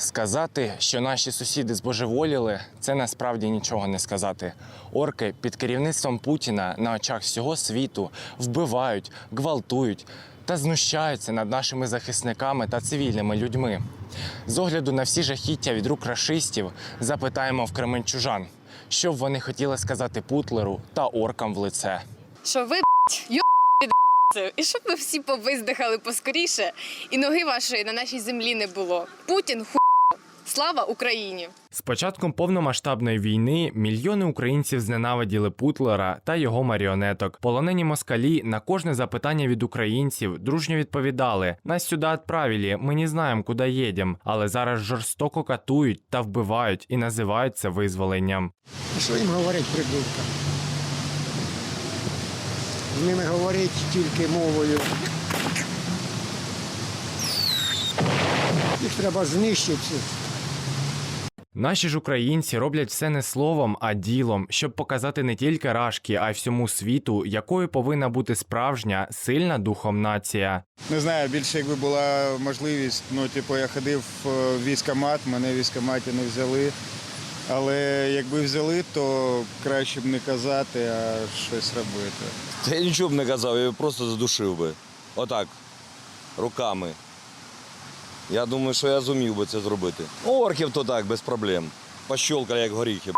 Сказати, що наші сусіди збожеволіли, це насправді нічого не сказати. Орки під керівництвом Путіна на очах всього світу вбивають, гвалтують та знущаються над нашими захисниками та цивільними людьми. З огляду на всі жахіття від рук рашистів запитаємо в кременчужан, що б вони хотіли сказати Путлеру та оркам в лице. що ви ю. І щоб ви всі повиздихали поскоріше, і ноги вашої на нашій землі не було. Путін ху. Слава Україні! З початком повномасштабної війни мільйони українців зненавиділи Путлера та його маріонеток. Полонені москалі на кожне запитання від українців дружньо відповідали: нас сюди відправили, ми не знаємо, куди їдемо. Але зараз жорстоко катують та вбивають і називають це визволенням. Що їм говорять прибулькам? З ними говорять тільки мовою. Їх треба знищити. Наші ж українці роблять все не словом, а ділом, щоб показати не тільки рашки, а й всьому світу, якою повинна бути справжня, сильна духом нація. Не знаю, більше якби була можливість. Ну, типу, я ходив е, в військкомат, мене в військкоматі не взяли. Але якби взяли, то краще б не казати, а щось робити. Та я нічого б не казав, я його просто задушив би. Отак, руками. Я думаю, що я зумів би це зробити. Ну, Орків то так, без проблем. Пощолкали, як горіхи,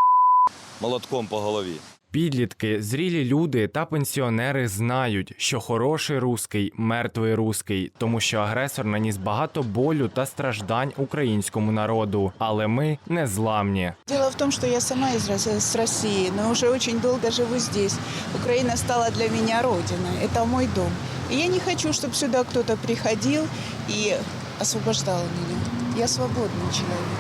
молотком по голові. Підлітки, зрілі люди та пенсіонери знають, що хороший руський мертвий руський, тому що агресор наніс багато болю та страждань українському народу. Але ми не зламні. Дело в том, что я сама из Рос- с России, но уже очень долго живу здесь. Украина стала для меня родиной. Это мой дом. И я не хочу, чтобы сюда кто-то приходил и освобождал меня. Я свободный человек.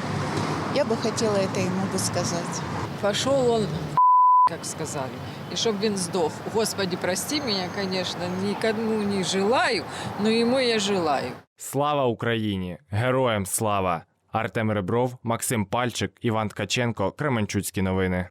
Я бы хотела это ему бы сказать. Пошел он, как сказали, и чтоб він сдох. Господи, прости меня, конечно, никому не желаю, но ему я желаю. Слава Україні! Героям слава! Артем Ребров, Максим Пальчик, Іван Ткаченко, Кременчуцькі новини.